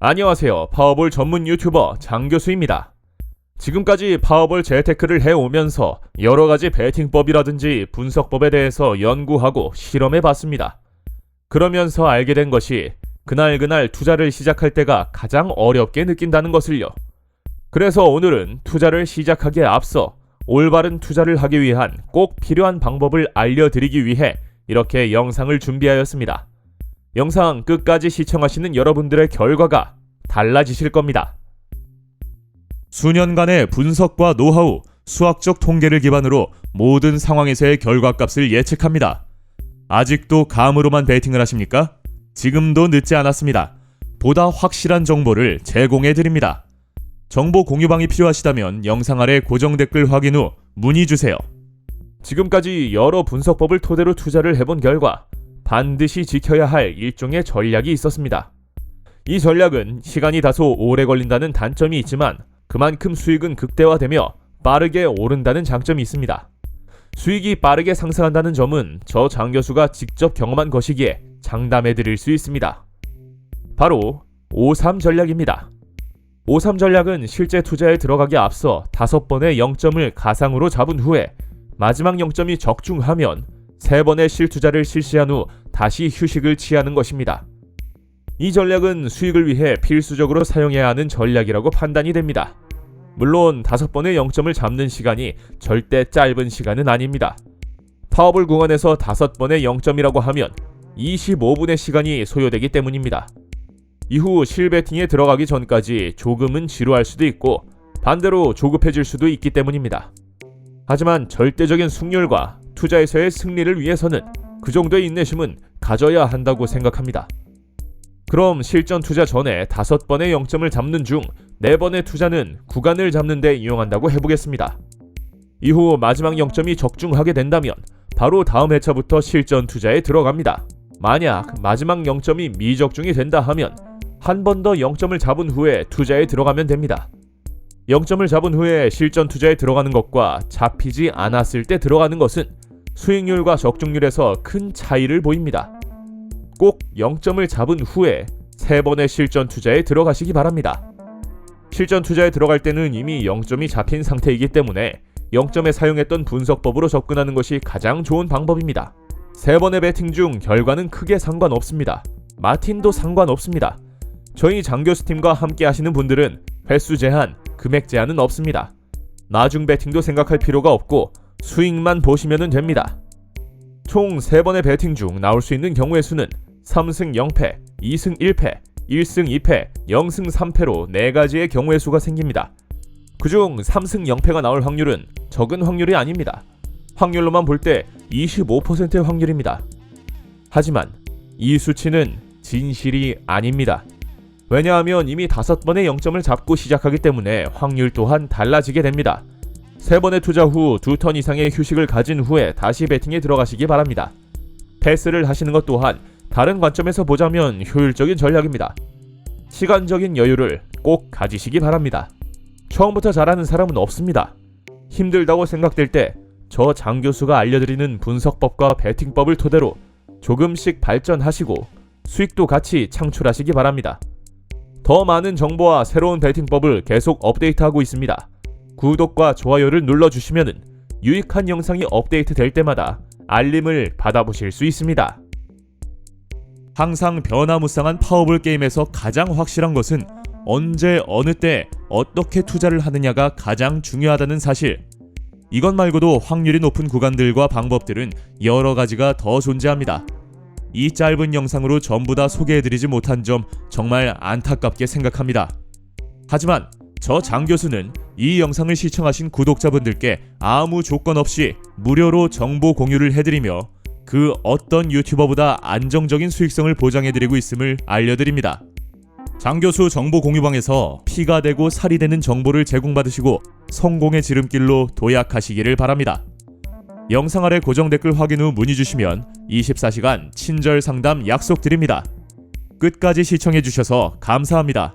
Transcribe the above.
안녕하세요. 파워볼 전문 유튜버 장교수입니다. 지금까지 파워볼 재테크를 해오면서 여러 가지 베팅법이라든지 분석법에 대해서 연구하고 실험해 봤습니다. 그러면서 알게 된 것이 그날그날 투자를 시작할 때가 가장 어렵게 느낀다는 것을요. 그래서 오늘은 투자를 시작하기에 앞서 올바른 투자를 하기 위한 꼭 필요한 방법을 알려드리기 위해 이렇게 영상을 준비하였습니다. 영상 끝까지 시청하시는 여러분들의 결과가 달라지실 겁니다. 수년간의 분석과 노하우, 수학적 통계를 기반으로 모든 상황에서의 결과값을 예측합니다. 아직도 감으로만 베팅을 하십니까? 지금도 늦지 않았습니다. 보다 확실한 정보를 제공해 드립니다. 정보 공유방이 필요하시다면 영상 아래 고정 댓글 확인 후 문의 주세요. 지금까지 여러 분석법을 토대로 투자를 해본 결과 반드시 지켜야 할 일종의 전략이 있었습니다. 이 전략은 시간이 다소 오래 걸린다는 단점이 있지만 그만큼 수익은 극대화되며 빠르게 오른다는 장점이 있습니다. 수익이 빠르게 상승한다는 점은 저 장 교수가 직접 경험한 것이기에 장담해 드릴 수 있습니다. 바로 53 전략입니다. 53 전략은 실제 투자에 들어가기 앞서 다섯 번의 0점을 가상으로 잡은 후에 마지막 0점이 적중하면 세 번의 실투자를 실시한 후 다시 휴식을 취하는 것입니다. 이 전략은 수익을 위해 필수적으로 사용해야 하는 전략이라고 판단이 됩니다. 물론 다섯 번의 0점을 잡는 시간이 절대 짧은 시간은 아닙니다. 파워볼 구간에서 다섯 번의 0점이라고 하면 25분의 시간이 소요되기 때문입니다. 이후 실베팅에 들어가기 전까지 조금은 지루할 수도 있고 반대로 조급해질 수도 있기 때문입니다. 하지만 절대적인 승률과 투자에서의 승리를 위해서는 그 정도의 인내심은 가져야 한다고 생각합니다. 그럼 실전 투자 전에 다섯 번의 0점을 잡는 중 네 번의 투자는 구간을 잡는 데 이용한다고 해보겠습니다. 이후 마지막 0점이 적중하게 된다면 바로 다음 회차부터 실전 투자에 들어갑니다. 만약 마지막 0점이 미적중이 된다 하면 한 번더 0점을 잡은 후에 투자에 들어가면 됩니다. 0점을 잡은 후에 실전 투자에 들어가는 것과 잡히지 않았을 때 들어가는 것은 수익률과 적중률에서 큰 차이를 보입니다. 꼭 0점을 잡은 후에 세 번의 실전 투자에 들어가시기 바랍니다. 실전 투자에 들어갈 때는 이미 0점이 잡힌 상태이기 때문에 0점에 사용했던 분석법으로 접근하는 것이 가장 좋은 방법입니다. 세 번의 배팅 중 결과는 크게 상관없습니다. 마틴도 상관없습니다. 저희 장교수 팀과 함께 하시는 분들은 횟수 제한, 금액 제한은 없습니다. 나중 배팅도 생각할 필요가 없고 수익만 보시면 됩니다. 총 3번의 배팅 중 나올 수 있는 경우의 수는 3승 0패, 2승 1패, 1승 2패, 0승 3패로 4가지의 경우의 수가 생깁니다. 그중 3승 0패가 나올 확률은 적은 확률이 아닙니다. 확률로만 볼 때 25%의 확률입니다. 하지만 이 수치는 진실이 아닙니다. 왜냐하면 이미 다섯 번의 0점을 잡고 시작하기 때문에 확률 또한 달라지게 됩니다. 세 번의 투자 후 두 턴 이상의 휴식을 가진 후에 다시 배팅에 들어가시기 바랍니다. 패스를 하시는 것 또한 다른 관점에서 보자면 효율적인 전략입니다. 시간적인 여유를 꼭 가지시기 바랍니다. 처음부터 잘하는 사람은 없습니다. 힘들다고 생각될 때 저 장 교수가 알려드리는 분석법과 배팅법을 토대로 조금씩 발전하시고 수익도 같이 창출하시기 바랍니다. 더 많은 정보와 새로운 배팅법을 계속 업데이트하고 있습니다. 구독과 좋아요를 눌러주시면 유익한 영상이 업데이트 될 때마다 알림을 받아보실 수 있습니다. 항상 변화무쌍한 파워볼 게임에서 가장 확실한 것은 언제 어느 때 어떻게 투자를 하느냐가 가장 중요하다는 사실. 이것 말고도 확률이 높은 구간들과 방법들은 여러 가지가 더 존재합니다. 이 짧은 영상으로 전부 다 소개해드리지 못한 점 정말 안타깝게 생각합니다. 하지만 저 장 교수는 이 영상을 시청하신 구독자분들께 아무 조건 없이 무료로 정보 공유를 해드리며 그 어떤 유튜버보다 안정적인 수익성을 보장해드리고 있음을 알려드립니다. 장 교수 정보 공유방에서 피가 되고 살이 되는 정보를 제공받으시고 성공의 지름길로 도약하시기를 바랍니다. 영상 아래 고정 댓글 확인 후 문의 주시면 24시간 친절 상담 약속드립니다. 끝까지 시청해 주셔서 감사합니다.